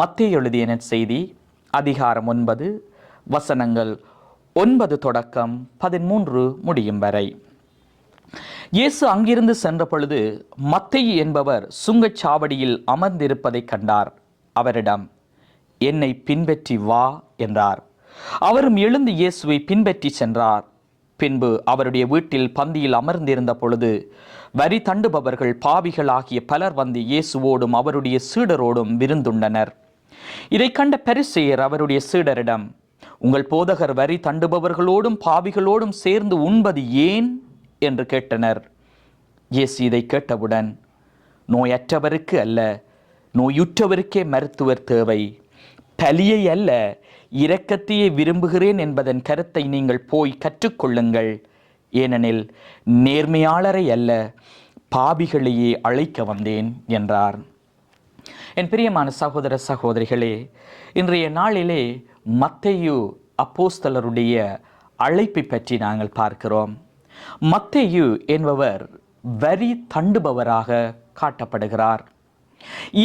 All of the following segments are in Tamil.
மத்திய எழுதிய செய்தி அதிகாரம் ஒன்பது வசனங்கள் ஒன்பது தொடக்கம் பதிமூன்று முடியும் வரை. இயேசு அங்கிருந்து சென்ற பொழுது மத்தேயு என்பவர் சுங்கச்சாவடியில் அமர்ந்திருப்பதைக் கண்டார். அவரிடம் என்னை பின்பற்றி வா என்றார். அவரும் எழுந்து இயேசுவை பின்பற்றி சென்றார். பின்பு அவருடைய வீட்டில் பந்தியில் அமர்ந்திருந்த பொழுது வரி தண்டுபவர்கள் பாவிகள் ஆகிய பலர் வந்து இயேசுவோடும் அவருடைய சீடரோடும் விருந்துண்டனர். இதை கண்ட பரிசேயர் அவருடைய சீடரிடம் உங்கள் போதகர் வரி தண்டுபவர்களோடும் பாவிகளோடும் சேர்ந்து உண்பது ஏன்? என்று கேட்டனர். இயேசு இதை கேட்டவுடன் நோயற்றவருக்கு அல்ல நோயுற்றவருக்கே மருத்துவர் தேவை. பலியை அல்ல இரக்கத்தையே விரும்புகிறேன் என்பதன் கருத்தை நீங்கள் போய் கற்றுக்கொள்ளுங்கள். ஏனெனில் நேர்மையாளரை அல்ல பாபிகளையே அழைக்க வந்தேன் என்றார். என் பிரியமான சகோதர சகோதரிகளே இன்றைய நாளிலே மத்தையு அப்போஸ்தலருடைய அழைப்பை பற்றி நாங்கள் பார்க்கிறோம். மத்தையு என்பவர் வரி தண்டுபவராக காட்டப்படுகிறார்.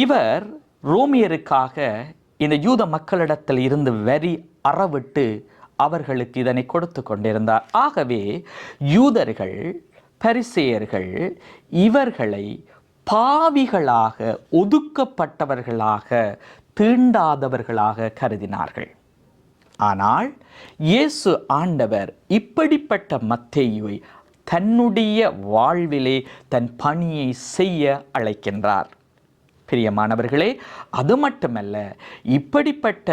இவர் ரோமியருக்காக இந்த யூத மக்களிடத்தில் இருந்து வரி அறவிட்டு அவர்களுக்கு இதனை கொடுத்து கொண்டிருந்தார். ஆகவே யூதர்கள் பரிசேயர்கள் இவர்களை பாவிகளாக ஒதுக்கப்பட்டவர்களாக தீண்டாதவர்களாக கருதினார்கள். ஆனால் இயேசு ஆண்டவர் இப்படிப்பட்ட மத்தேயுவை தன்னுடைய வாழ்விலே தன் பணியை செய்ய அழைக்கின்றார். பிரியமானவர்களே அது மட்டுமல்ல இப்படிப்பட்ட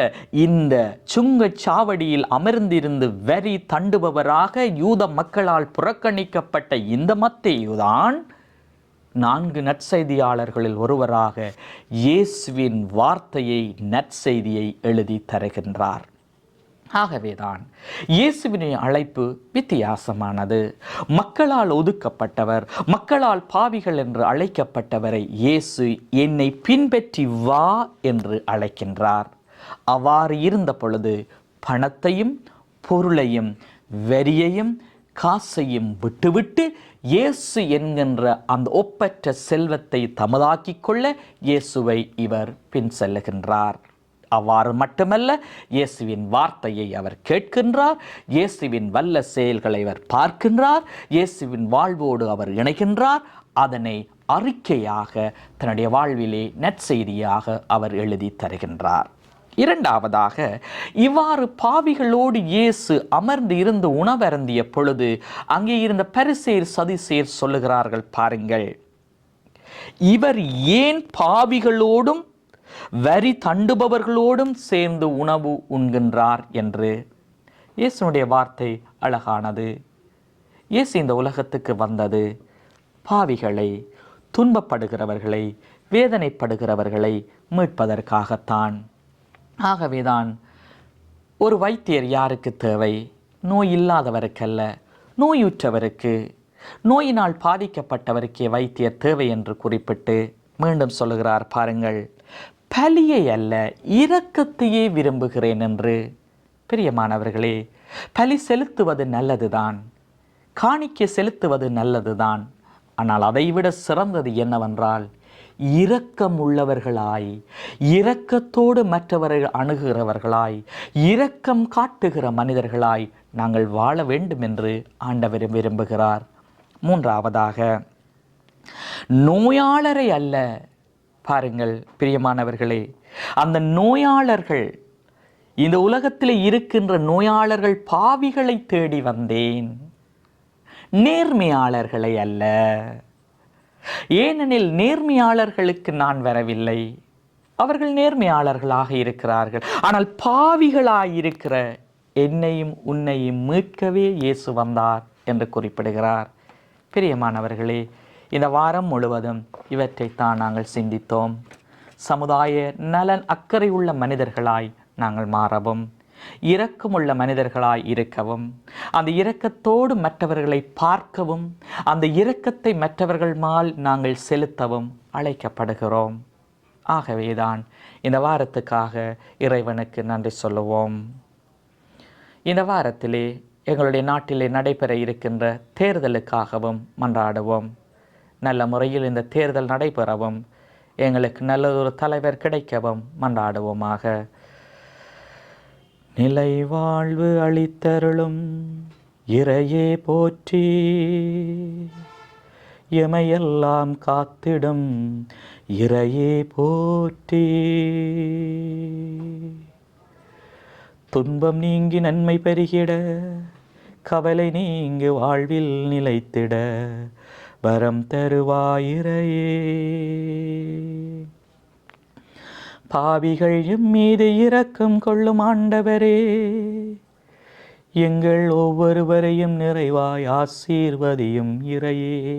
இந்த சுங்கச்சாவடியில் அமர்ந்திருந்து வரி தண்டுபவராக யூத மக்களால் புறக்கணிக்கப்பட்ட இந்த மத்தேயுதான் நான்கு நற்செய்தியாளர்களில் ஒருவராக இயேசுவின் வார்த்தையை நற்செய்தியை எழுதி தருகின்றார். ஆகவேதான் இயேசுவினை அழைப்பு வித்தியாசமானது. மக்களால் ஒதுக்கப்பட்டவர் மக்களால் பாவிகள் என்று அழைக்கப்பட்டவரை இயேசு என்னை பின்பற்றி வா என்று அழைக்கின்றார். அவ்வாறு இருந்த பொழுது பணத்தையும் பொருளையும் வரியையும் காசையும் விட்டுவிட்டு இயேசு என்கின்ற அந்த ஒப்பற்ற செல்வத்தை தமதாக்கிக் கொள்ள இயேசுவை இவர் பின் செல்லுகின்றார். அவ்வாறு மட்டுமல்ல இயேசுவின் வார்த்தையை அவர் கேட்கின்றார் இயேசுவின் வல்ல செயல்களை அவர் பார்க்கின்றார் இயேசுவின் வாழ்வோடு அவர் இணைகின்றார் அதனை அறிக்கையாக தன்னுடைய வாழ்விலே நற்செய்தியாக அவர் எழுதி தருகின்றார். இரண்டாவதாக இவ்வாறு பாவிகளோடு இயேசு அமர்ந்து இருந்து உணவருந்திய பொழுது அங்கே இருந்த பரிசேர் சதிசேர் சொல்லுகிறார்கள் பாருங்கள். இவர் ஏன் பாவிகளோடும் வரி தண்டுபவர்களோடும் சேர்ந்து உணவு உண்கின்றார் என்று? இயேசுனுடைய வார்த்தை அழகானது. இயேசு இந்த உலகத்துக்கு வந்தது. பாவிகளை துன்பப்படுகிறவர்களை வேதனைப்படுகிறவர்களை மீட்பதற்காகத்தான். ஆகவேதான் ஒரு வைத்தியர் யாருக்கு தேவை? நோய் இல்லாதவருக்கல்ல. நோயுற்றவருக்கு. நோயினால் பாதிக்கப்பட்டவருக்கே வைத்தியர் தேவை என்று குறிப்பிட்டு மீண்டும் சொல்லுகிறார் பாருங்கள். பலியை அல்ல இரக்கத்தையே விரும்புகிறேன் என்று. பிரியமானவர்களே பலி செலுத்துவது நல்லதுதான். காணிக்கை செலுத்துவது நல்லதுதான். ஆனால் அதைவிட சிறந்தது என்னவென்றால் இரக்கமுள்ளவர்களாய் இரக்கத்தோடு மற்றவர்கள் அணுகுகிறவர்களாய் இரக்கம் காட்டுகிற மனிதர்களாய் நாங்கள் வாழ வேண்டும் என்று ஆண்டவர் விரும்புகிறார். மூன்றாவதாக நோயாளரை அல்ல பாருங்கள் பிரியமானவர்களே அந்த நோயாளர்கள் இந்த உலகத்தில் இருக்கின்ற நோயாளர்கள் பாவிகளை தேடி வந்தேன். நேர்மையாளர்களை அல்ல. ஏனெனில் நேர்மையாளர்களுக்கு நான் வரவில்லை. அவர்கள் நேர்மையாளர்களாக இருக்கிறார்கள். ஆனால் பாவிகளாயிருக்கிற என்னையும் உன்னையும் மீட்கவே இயேசு வந்தார் என்று குறிப்பிடுகிறார். பிரியமானவர்களே இந்த வாரம் முழுவதும் இவற்றைத்தான் நாங்கள் சிந்தித்தோம். சமுதாய நலன் அக்கறை உள்ள மனிதர்களாய் நாங்கள் மாறவும். இரக்கமுள்ள மனிதர்களாய் இருக்கவும் அந்த இரக்கத்தோடு மற்றவர்களை பார்க்கவும் அந்த இரக்கத்தை மற்றவர்கள் மால் நாங்கள் செலுத்தவும் அழைக்கப்படுகிறோம். ஆகவேதான் இந்த வாரத்துக்காக இறைவனுக்கு நன்றி சொல்லுவோம். இந்த வாரத்திலே எங்களுடைய நாட்டிலே நடைபெற இருக்கின்ற தேர்தலுக்காகவும் மன்றாடுவோம். நல்ல முறையில் இந்த தேர்தல் நடைபெறவும் எங்களுக்கு நல்லதொரு தலைவர் கிடைக்கவும் மன்றாடுவோமாக. நிலை வாழ்வு அளித்தருளும் இறையே போற்றி. எமையெல்லாம் காத்திடும் இறையே போற்றி. துன்பம் நீங்கி நன்மை பெருகிட கவலை நீங்கி வாழ்வில் நிலைத்திட வரம் தருவாயிரையே பாவிகள் மீது இரக்கம் கொள்ளும் ஆண்டவரே. எங்கள் ஒவ்வொருவரையும் நிறைவாய் ஆசீர்வதியும் இறையே.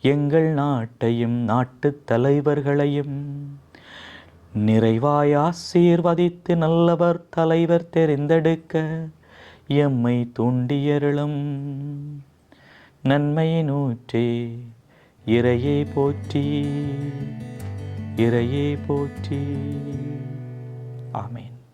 எங்கள் நாட்டையும் நாட்டுத் தலைவர்களையும் நிறைவாய் ஆசீர்வதித்து நல்லவர் தலைவர் தெரிந்தெடுக்க எம்மை தூண்டியருளும். நன்மை நூற்றே இறையே போற்றி. இறையே போற்றி. ஆமேன்.